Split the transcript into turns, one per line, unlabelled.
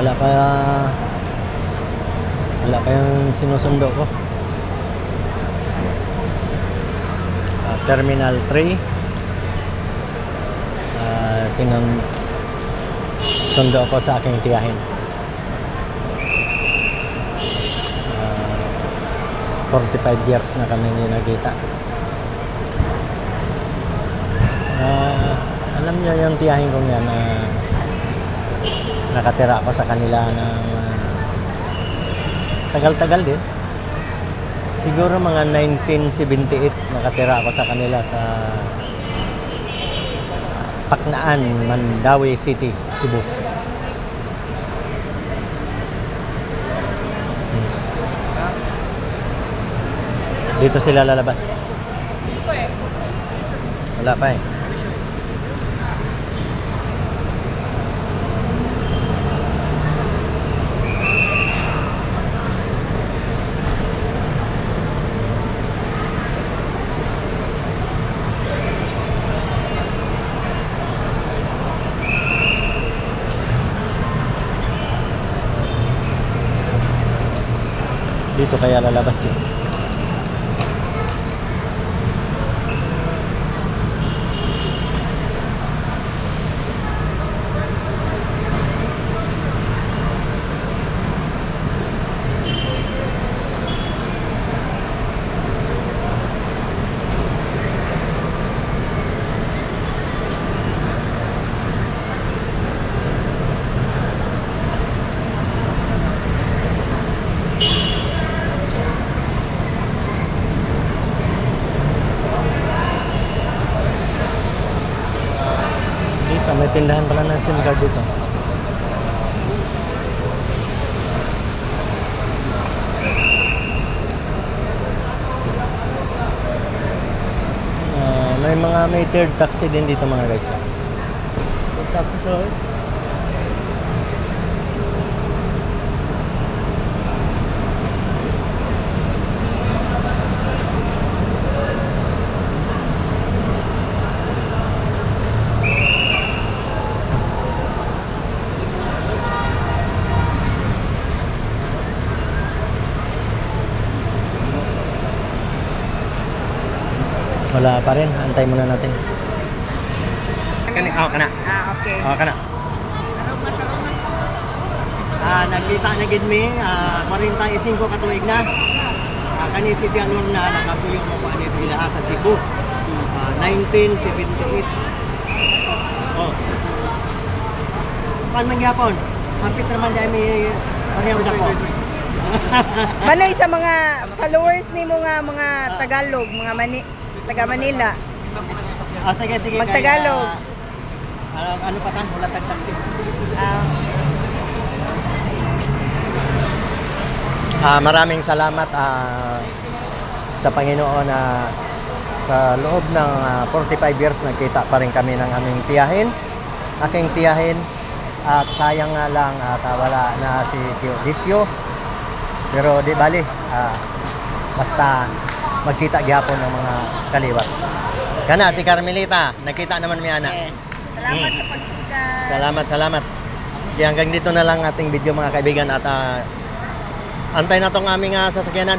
wala pa wala pa sinusundo ko. Uh, terminal 3 uh, ah, sinun sundo ko sa aking tiyahin. Ah, uh, 45 years na kami hindi nagkita uh, alam niyo yung tiyahin kong yan na uh, nakatira ako sa kanila ng ah, tagal-tagal din. Siguro mga 1978 nakatira ako sa kanila sa Paknaan, Mandawi City, Cebu. Dito sila lalabas. Wala pa eh. Dito kaya lalabas yun. Dito, may tindahan pala ng SIM card dito. Ah, may mga may third taxi din dito mga guys. Third taxi sir. Wala pa rin. Antay muna natin. Kani, oh, kana.
Ah, okay.
Oh, kana. Ah, nagkita na gid mi ah 45 ka tuig na. Ah, kani si Tianor na nakapuyong mo pa ni sila sa Cebu. Ah, 1978. Oh. Pan man gyapon? Hapit naman dai mi parehong dako.
Manoy sa mga followers ni mo nga mga Tagalog, mga Mani taga Manila.
Ah, sige sige.
Magtagalog.
ah, ano, ano pa ta? Wala tag taxi.
Ah,
Ah, maraming salamat ah, sa Panginoon na sa loob ng ah, 45 years nagkita pa rin kami ng aming tiyahin, aking tiyahin at sayang nga lang at ah, wala na si Tio Disio. Pero di bali, ah, basta magkita gihapon ng mga kaliwat. Kana si Carmelita, nakita naman mi ana.
salamat sa pagsugod.
Salamat, salamat. Kaya hanggang dito na lang ating video mga kaibigan at ah, antay na tong aming ah, sasakyanan.